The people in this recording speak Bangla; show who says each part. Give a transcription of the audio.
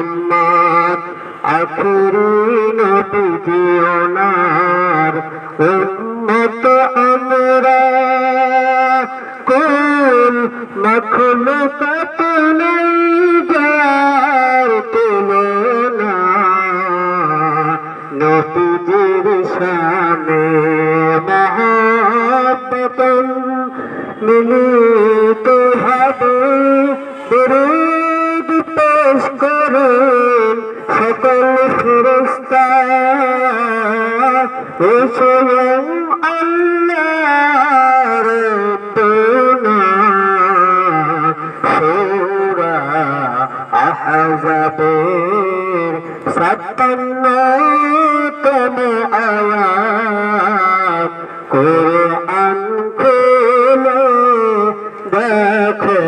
Speaker 1: মোহাম্মদ আখিরি নবীজি উম্মত আমরা। কোন মখলুকাত নেই যার তুলনা, নবীজির শানে মহাব্বতন মিলিত হবে। পেশ করুন সকল ফেরেস্তা এসেও আল্লাহর সৌরা আহজাবের সাতান্নতম আয়াত। কোরআন খুলে দেখো।